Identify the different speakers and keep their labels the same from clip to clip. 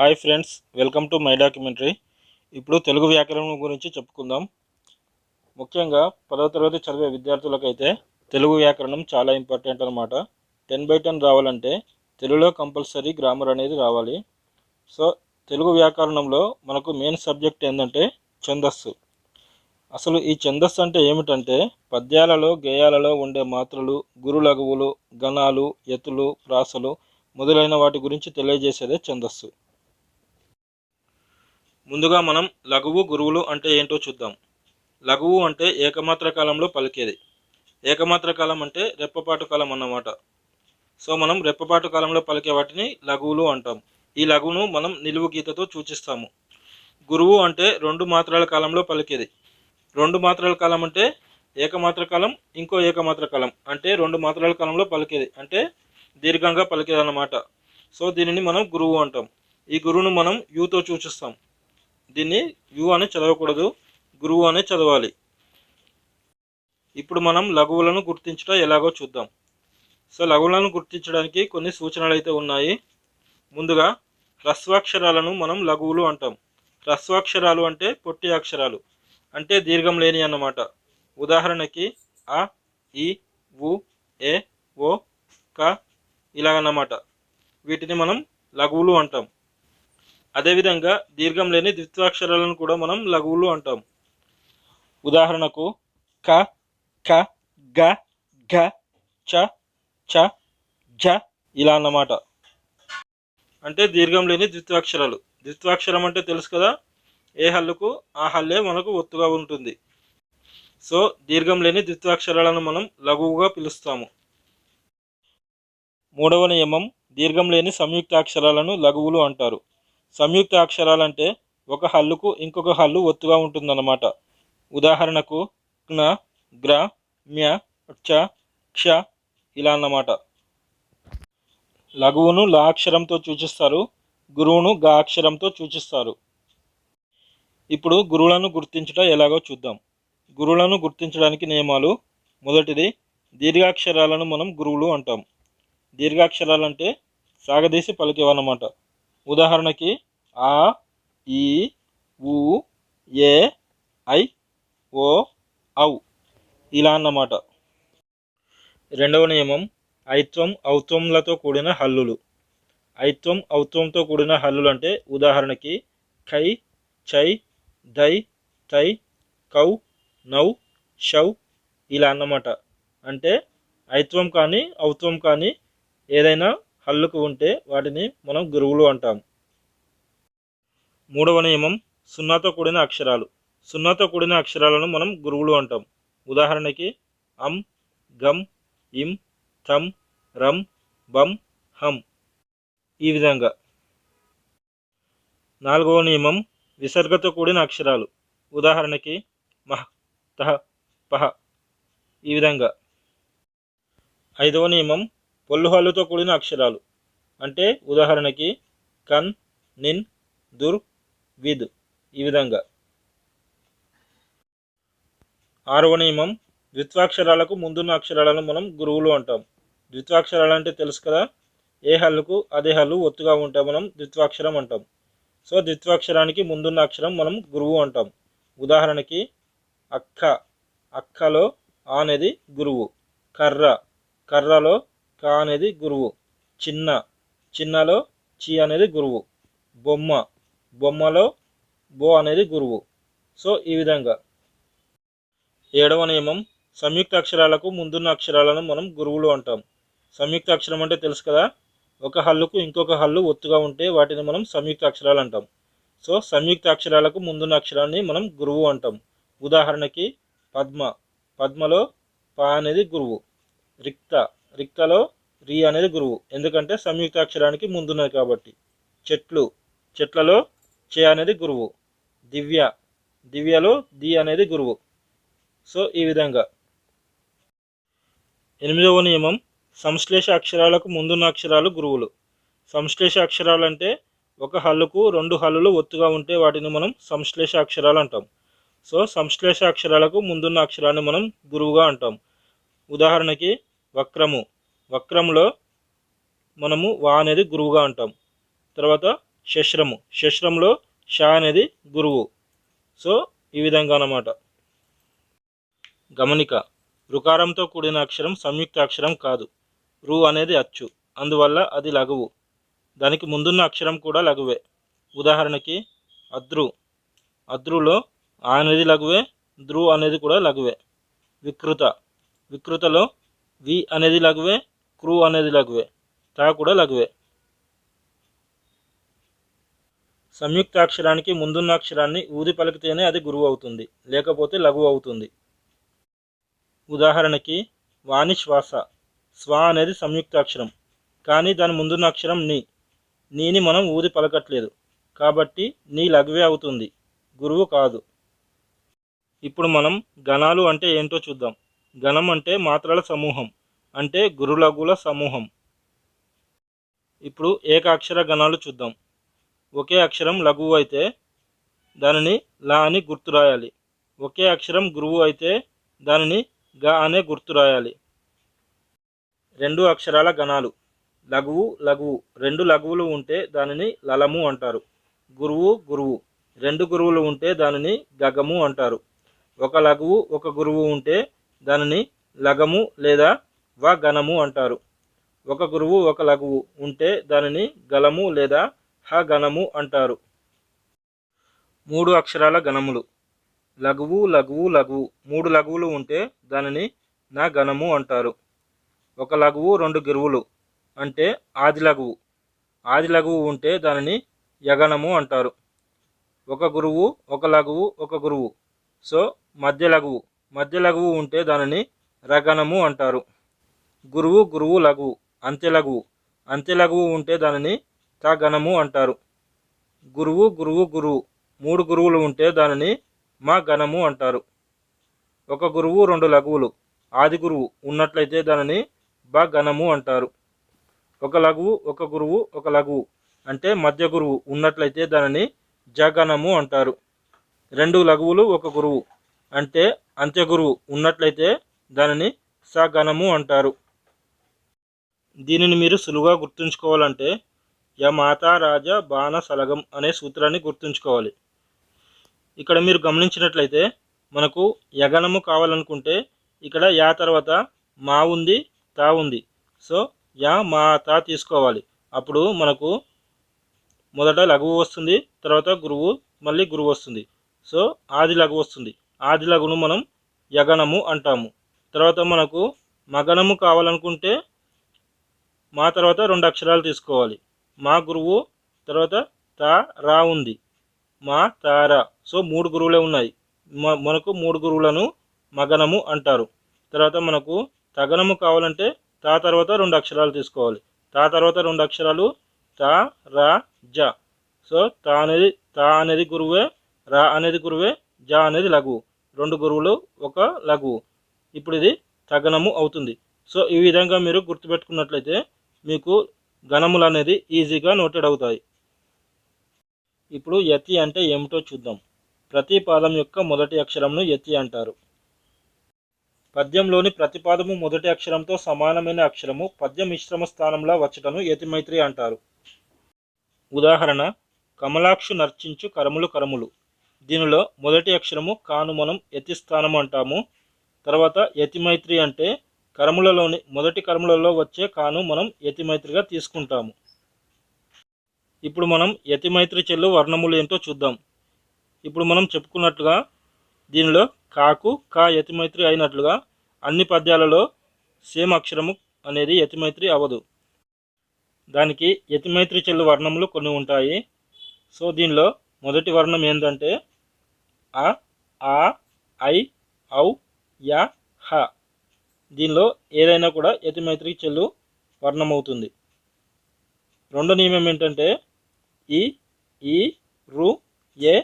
Speaker 1: Hi friends welcome to my documentary. ఇప్పుడు తెలుగు వ్యాకరణం గురించి చెప్పుకుందాం. ముఖ్యంగా పదవ తరగతి చదివే విద్యార్థులకైతే తెలుగు వ్యాకరణం చాలా ఇంపార్టెంట్ అనమాట టెన్ బై టెన్ రావాలంటే తెలుగులో కంపల్సరీ గ్రామర్ అనేది రావాలి. సో తెలుగు వ్యాకరణంలో మనకు మెయిన్ సబ్జెక్ట్ ఏంటంటే ఛందస్సు. అసలు ఈ ఛందస్సు అంటే ఏమిటంటే పద్యాలలో గేయాలలో ఉండే మాత్రలు గురులఘువులు గణాలు ఎత్తులు ప్రాసలు మొదలైన వాటి గురించి తెలియజేసేదే ఛందస్సు. ముందుగా మనం లఘువు గురువులు అంటే ఏంటో చూద్దాం. లఘువు అంటే ఏకమాత్ర కాలంలో పలికేది. ఏకమాత్ర కాలం అంటే రెప్పపాటు కాలం అన్నమాట. సో మనం రెప్పపాటు కాలంలో పలికే వాటిని లఘువులు అంటాం. ఈ లఘువును మనం నిలువు గీతతో సూచిస్తాము. గురువు అంటే రెండు మాత్రల కాలంలో పలికేది. రెండు మాత్రల కాలం అంటే ఏకమాత్ర కాలం ఇంకో ఏకమాత్ర కాలం అంటే రెండు మాత్రల కాలంలో పలికేది. అంటే దీర్ఘంగా పలికేది అన్నమాట. సో దీనిని మనం గురువు అంటాం. ఈ గురువును మనం యూతో సూచిస్తాం. దీన్ని యు అని చదవకూడదు గురువు అనే చదవాలి. ఇప్పుడు మనం లఘువులను గుర్తించడం ఎలాగో చూద్దాం. సో లఘువులను గుర్తించడానికి కొన్ని సూచనలు అయితే ఉన్నాయి. ముందుగా హ్రస్వాక్షరాలను మనం లఘువులు అంటాం. హ్రస్వాక్షరాలు అంటే పొట్టి అక్షరాలు అంటే దీర్ఘం లేని అన్నమాట. ఉదాహరణకి అ ఈ ఉ ఏ ఓ క ఇలాగన్నమాట. వీటిని మనం లఘువులు అంటాం. అదేవిధంగా దీర్ఘం లేని ద్విత్వాక్షరాలను కూడా మనం లఘువులు అంటాం. ఉదాహరణకు క క గ ఘ చ చ జ ఇలా అన్నమాట. అంటే దీర్ఘం లేని ద్విత్వాక్షరాలు. ద్విత్వాక్షరం అంటే తెలుసు కదా ఏ హల్లుకు ఆ హల్లే మనకు ఒత్తుగా ఉంటుంది. సో దీర్ఘం లేని ద్విత్వాక్షరాలను మనం లఘువుగా పిలుస్తాము. మూడవ నియమం దీర్ఘం లేని సంయుక్తాక్షరాలను లఘువులు అంటారు. సంయుక్త అక్షరాలంటే ఒక హల్లుకు ఇంకొక హల్లు ఒత్తుగా ఉంటుందన్నమాట. ఉదాహరణకు జ్ఞ గ్ర మ్య క్ష క్ష ఇలా అన్నమాట. లఘువును లా అక్షరంతో సూచిస్తారు గురువును గా అక్షరంతో సూచిస్తారు. ఇప్పుడు గురువులను గుర్తించడం ఎలాగో చూద్దాం. గురువులను గుర్తించడానికి నియమాలు మొదటిది దీర్ఘాక్షరాలను మనం గురువులు అంటాం. దీర్ఘాక్షరాలంటే సాగదీసి పలికేవన్నమాట. ఉదాహరణకి ఆ ఈ ఊ ఏ ఐ ఓ ఔ. ఇలా అన్నమాట. రెండవ నియమం ఐత్వం ఔత్వంలతో కూడిన హల్లులు. ఐత్వం ఔత్వంతో కూడిన హల్లులు అంటే ఉదాహరణకి ఖై చై దై తై కౌ నౌ షౌ ఇలా అన్నమాట. అంటే ఐత్వం కానీ ఔత్వం కానీ ఏదైనా హల్లుకు ఉంటే వాటిని మనం గురువులు అంటాం. మూడవ నియమం సున్నాతో కూడిన అక్షరాలు. సున్నాతో కూడిన అక్షరాలను మనం గురువులు అంటాం. ఉదాహరణకి అం గం ఇం థం రం బం హం. ఈ విధంగా. నాలుగవ నియమం విసర్గతో కూడిన అక్షరాలు. ఉదాహరణకి మహ తహ పహ. ఈ విధంగా. ఐదవ నియమం పొల్లుహల్లుతో కూడిన అక్షరాలు. అంటే ఉదాహరణకి కన్ నిన్ దుర్ విద్ ఈ విధంగా. ఆరవ నియమం. ద్విత్వాక్షరాలకు ముందున్న అక్షరాలను మనం గురువులు అంటాం. ద్విత్వాక్షరాలు అంటే తెలుసు కదా? ఏ హల్లుకు అదే హల్లు ఒత్తుగా ఉంటే మనం ద్విత్వాక్షరం అంటాం. సో ద్విత్వాక్షరానికి ముందున్న అక్షరం మనం గురువు అంటాం. ఉదాహరణకి అక్క. అక్కలో ఆ అనేది గురువు. కర్ర. కర్రలో క అనేది గురువు. చిన్న. చిన్నలో చి అనేది గురువు. బొమ్మ. బొమ్మలో బో అనేది గురువు. సో ఈ విధంగా. ఏడవ నియమం. సంయుక్త అక్షరాలకు ముందున్న అక్షరాలను మనం గురువులు అంటాం. సంయుక్త అక్షరం అంటే తెలుసు కదా? ఒక హల్లుకు ఇంకొక హల్లు ఒత్తుగా ఉంటే వాటిని మనం సంయుక్త అక్షరాలు అంటాం. సో సంయుక్త అక్షరాలకు ముందున్న అక్షరాన్ని మనం గురువు అంటాం. ఉదాహరణకి పద్మ. పద్మలో ప అనేది గురువు. రిక్త. రిక్కలో రి అనేది గురువు. ఎందుకంటే సంయుక్త అక్షరానికి ముందున్నది కాబట్టి. చెట్లు చెట్లలో చే అనేది గురువు. దివ్య దివ్యలో ది అనేది గురువు. సో ఈ విధంగా. ఎనిమిదవ నియమం సంశ్లేష అక్షరాలకు ముందున్న అక్షరాలు గురువులు. సంశ్లేష అక్షరాలు అంటే ఒక హల్లుకు రెండు హల్లులు ఒత్తుగా ఉంటే వాటిని మనం సంశ్లేష అక్షరాలు అంటాం. సో సంశ్లేష అక్షరాలకు ముందున్న అక్షరాన్ని మనం గురువుగా అంటాం. ఉదాహరణకి వక్రము. వక్రంలో మనము వా అనేది గురువుగా అంటాం తర్వాత శశ్రము. శశ్రంలో షా అనేది గురువు. సో ఈ విధంగా అన్నమాట. గమనిక. రుకారంతో కూడిన అక్షరం సంయుక్త అక్షరం కాదు. రు అనేది అచ్చు. అందువల్ల అది లఘువు. దానికి ముందున్న అక్షరం కూడా లఘువే. ఉదాహరణకి అద్రు. అద్రులో ఆ అనేది లఘువే ధ్రు అనేది కూడా లఘువే. వికృత. వికృతలో వి అనేది లఘువే క్రూ అనేది లఘువే తా కూడా లఘువే. సంయుక్తాక్షరానికి ముందున్న అక్షరాన్ని ఊది పలికితేనే అది గురువు అవుతుంది లేకపోతే లఘువు అవుతుంది. ఉదాహరణకి వాణి శ్వాస స్వ అనేది సంయుక్తాక్షరం కానీ దాని ముందున్న అక్షరం నీ నీని మనం ఊది పలకట్లేదు కాబట్టి నీ లఘువే అవుతుంది గురువు కాదు. ఇప్పుడు మనం గణాలు అంటే ఏంటో చూద్దాం. గణం అంటే మాత్రల సమూహం అంటే గురులగుల సమూహం. ఇప్పుడు ఏకాక్షర గణాలు చూద్దాం. ఒకే అక్షరం లఘువు అయితే దానిని లా అని గుర్తు రాయాలి. ఒకే అక్షరం గురువు అయితే దానిని గ అనే గుర్తు రాయాలి. రెండు అక్షరాల గణాలు లఘువు లఘువు. రెండు లఘువులు ఉంటే దానిని లలము అంటారు. గురువు గురువు. రెండు గురువులు ఉంటే దానిని గగము అంటారు. ఒక లఘువు ఒక గురువు ఉంటే దానిని లగము లేదా వ గణము అంటారు. ఒక గురువు ఒక లఘువు ఉంటే దానిని గలము లేదా హ గణము అంటారు. మూడు అక్షరాల గణములు. లఘువు లఘువు లఘువు మూడు లఘువులు ఉంటే దానిని నా గణము అంటారు. ఒక లఘువు రెండు గురువులు అంటే ఆది లఘువు. ఆది లఘువు ఉంటే దానిని యగణము అంటారు. ఒక గురువు ఒక లఘువు ఒక గురువు. సో మధ్య లఘువు. మధ్య లఘువు ఉంటే దానిని రగణము అంటారు. గురువు గురువు లఘువు అంత్య లఘువు అంత్య లఘువు ఉంటే దానిని తగణము అంటారు. గురువు గురువు గురువు. మూడు గురువులు ఉంటే దానిని మా గణము అంటారు. ఒక గురువు రెండు లఘువులు. ఆది గురువు ఉన్నట్లయితే దానిని బ గణము అంటారు. ఒక లఘువు ఒక గురువు ఒక లఘువు అంటే మధ్య గురువు ఉన్నట్లయితే దానిని జగణము అంటారు. రెండు లఘువులు ఒక గురువు. అంటే అంత్య గురువు ఉన్నట్లయితే దానిని సగణము అంటారు. దీనిని మీరు సులువుగా గుర్తుంచుకోవాలంటే య మాతా రాజ బాణ సలగం అనే సూత్రాన్ని గుర్తుంచుకోవాలి. ఇక్కడ మీరు గమనించినట్లయితే మనకు యగనము కావాలనుకుంటే ఇక్కడ యా తర్వాత మా ఉంది తా ఉంది. సో యా మా తా తీసుకోవాలి. అప్పుడు మనకు మొదట లఘువు వస్తుంది తర్వాత గురువు మళ్ళీ గురువు వస్తుంది. సో ఆది లఘువు వస్తుంది. ఆదిలగును మనం యగనము అంటాము. తర్వాత మనకు మగనము కావాలనుకుంటే మా తర్వాత రెండు అక్షరాలు తీసుకోవాలి. మా గురువు తర్వాత తా రా ఉంది. మా తారా సో మూడు గురువులే ఉన్నాయి. మ- మనకు మూడు గురువులను మగనము అంటారు. తర్వాత మనకు తగనము కావాలంటే తా తర్వాత రెండు అక్షరాలు తీసుకోవాలి. తా తర్వాత రెండు అక్షరాలు తా రా జ. సో తా అనేది తా అనేది గురువే రా అనేది గురువే జ అనేది లఘువు. రెండు గురువులు ఒక లఘువు. ఇప్పుడు ఇది తగనము అవుతుంది. సో ఈ విధంగా మీరు గుర్తుపెట్టుకున్నట్లయితే మీకు గణములు అనేది ఈజీగా నోటెడ్ అవుతాయి. ఇప్పుడు యతి అంటే ఏమిటో చూద్దాం. ప్రతి పాదం యొక్క మొదటి అక్షరంను యతి అంటారు. పద్యంలోని ప్రతి పాదము మొదటి అక్షరంతో సమానమైన అక్షరము పద్య మిశ్రమ స్థానంలో వచ్చటను యతిమైత్రి అంటారు. ఉదాహరణ కమలాక్షు నర్చించు కరములు కరములు. దీనిలో మొదటి అక్షరము కాను మనం యతిస్థానం అంటాము. తర్వాత యతిమైత్రి అంటే కరములలోని మొదటి కరములలో వచ్చే కాను మనం యతిమైత్రిగా తీసుకుంటాము. ఇప్పుడు మనం యతిమైత్రి చెల్లు వర్ణములు ఏంటో చూద్దాం. ఇప్పుడు మనం చెప్పుకున్నట్లుగా దీనిలో కాకు కా యతిమైత్రి అయినట్లుగా అన్ని పద్యాలలో సేమ్ అక్షరము అనేది యతిమైత్రి అవ్వదు. దానికి యతిమైత్రి చెల్లు వర్ణములు కొన్ని ఉంటాయి. సో దీనిలో మొదటి వర్ణం ఏంటంటే అ ఆ ఐ ఔ యా హ. దీనిలో ఏదైనా కూడా యతిమైత్రి చెల్లు వర్ణం అవుతుంది రెండో నియమం ఏంటంటే ఈ ఈ రు ఏ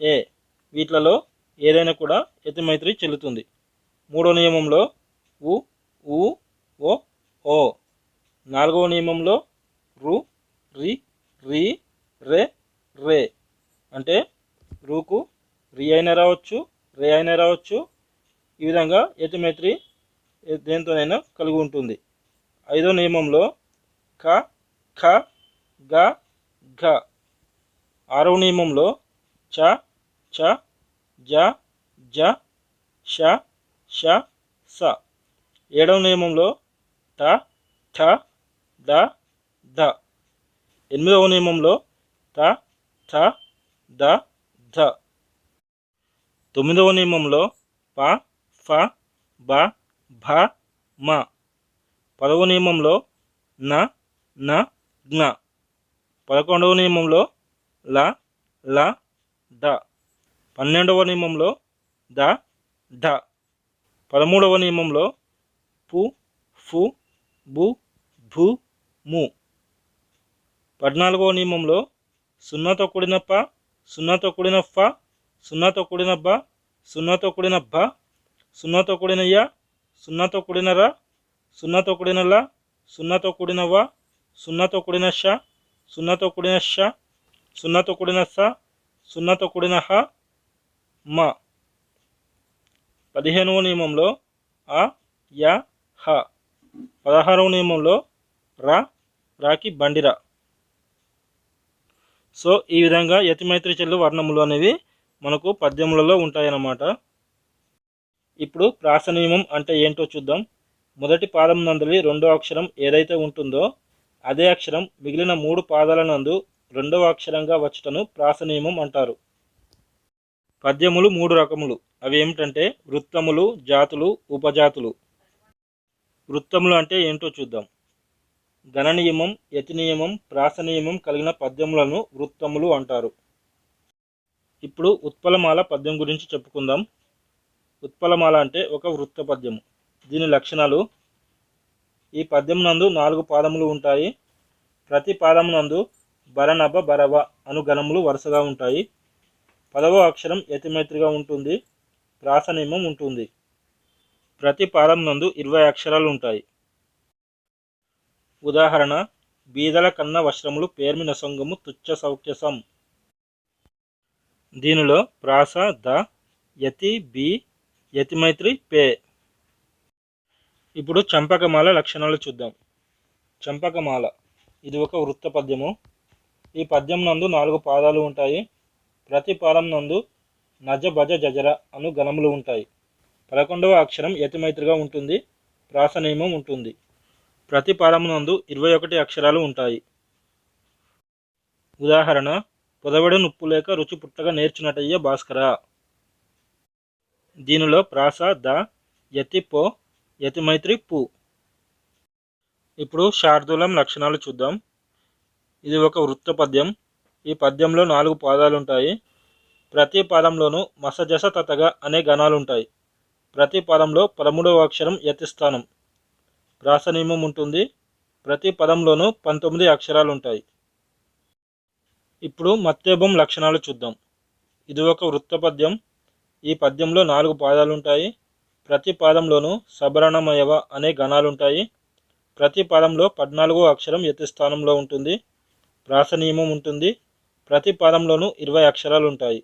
Speaker 1: ఏ. వీటిలలో ఏదైనా కూడా యతిమైత్రి చెల్లుతుంది. మూడో నియమంలో ఉ ఉ ఓ ఓ. నాలుగవ నియమంలో రు రి రి రే రే. అంటే రూకు రి అయినా రావచ్చు రే అయినా రావచ్చు. ఈ విధంగా ఎటిమెట్రీ దేనితోనైనా దేంతోనైనా కలిగి ఉంటుంది. ఐదో నియమంలో క ఖ గ ఘ ఆరవ నియమంలో చ చ జ జ ష ష స. ఏడవ నియమంలో ట ఠ ద ధ. ఎనిమిదవ నియమంలో ట థ ద ధ. తొమ్మిదవ నియమంలో ప ఫ బ భ మ. పదవ నియమంలో న న జ్ఞ పదకొండవ నియమంలో ల ల డ. పన్నెండవ నియమంలో ద ఢ పదమూడవ నియమంలో పు ఫు బు భు ము. పద్నాలుగవ నియమంలో సున్నాతో కూడిన ప సున్నాతో కూడిన ఫ సున్నాతో కూడిన బ సున్నాతో కూడిన భ సున్నాతో కూడిన య సున్నాతో కూడిన ర సున్నాతో కూడిన ల సున్నాతో కూడిన వ సున్నాతో కూడిన ష సున్నాతో కూడిన ష సున్నాతో కూడిన స సున్నాతో కూడిన హ మ. పదిహేనవ నియమంలో అ య హ. పదహారవ నియమంలో రా రాకి బండిరా. సో ఈ విధంగా యతిమైత్రి చెల్లు వర్ణములు అనేవి మనకు పద్యములలో ఉంటాయన్నమాట. ఇప్పుడు ప్రాసనియమం అంటే ఏంటో చూద్దాం. మొదటి పాదం నందలి రెండో అక్షరం ఏదైతే ఉంటుందో అదే అక్షరం మిగిలిన మూడు పాదాల నందు రెండవ అక్షరంగా వచ్చటను ప్రాసనియమం అంటారు. పద్యములు మూడు రకములు. అవి ఏమిటంటే వృత్తములు జాతులు ఉపజాతులు. వృత్తములు అంటే ఏంటో చూద్దాం. ఘన యతినియమం ప్రాసనియమం కలిగిన పద్యములను వృత్తములు అంటారు. ఇప్పుడు ఉత్పలమాల పద్యం గురించి చెప్పుకుందాం. ఉత్పలమాల అంటే ఒక వృత్త పద్యము. దీని లక్షణాలు ఈ పద్యం నందు నాలుగు పాదములు ఉంటాయి. ప్రతి పాదము నందు బరనబ బరవ అను గణములు వరుసగా ఉంటాయి. పదవ అక్షరం యతిమైత్రిగా ఉంటుంది. ప్రాసనియమం ఉంటుంది. ప్రతి పాదం నందు ఇరవై అక్షరాలు ఉంటాయి. ఉదాహరణ బీదల కన్న వస్త్రములు పేర్మిన సొంగము తుచ్చ సౌఖ్యసం. దీనిలో ప్రాస ద యతి బి యతిమైత్రి పే. ఇప్పుడు చంపకమాల లక్షణాలు చూద్దాం. చంపకమాల. ఇది ఒక వృత్త పద్యము. ఈ పద్యం నందు నాలుగు పాదాలు ఉంటాయి. ప్రతి పాదం నందు నజ భజ జజర అను గణములు ఉంటాయి. పదకొండవ అక్షరం యతిమైత్రిగా ఉంటుంది. ప్రాసనియమం ఉంటుంది. ప్రతి పాదమునందు ఇరవై ఒకటి అక్షరాలు ఉంటాయి. ఉదాహరణ పొదవడి నుప్పు లేక రుచి పుట్టగా నేర్చినటయ్య భాస్కర. దీనిలో ప్రాస ద యతి పో యతిమైత్రి పు. ఇప్పుడు శార్దూలం లక్షణాలు చూద్దాం. ఇది ఒక వృత్త పద్యం. ఈ పద్యంలో నాలుగు పాదాలు ఉంటాయి ప్రతి పాదంలోనూ మసజస తతగా అనే గణాలు ఉంటాయి ప్రతి పదంలో పదమూడవ అక్షరం యతిస్థానం ప్రాస నియమం ఉంటుంది. ప్రతి పదంలోనూ పంతొమ్మిది అక్షరాలు ఉంటాయి ఇప్పుడు మత్యభం లక్షణాలు చూద్దాం. ఇది ఒక వృత్త పద్యం ఈ పద్యంలో నాలుగు పాదాలు ఉంటాయి ప్రతి పాదంలోనూ సబరణమయవ అనే గణాలు ఉంటాయి ప్రతి పాదంలో పద్నాలుగో అక్షరం యతి స్థానంలో ఉంటుంది. ప్రాస నియమం ఉంటుంది. ప్రతి పాదంలోనూ ఇరవై అక్షరాలు ఉంటాయి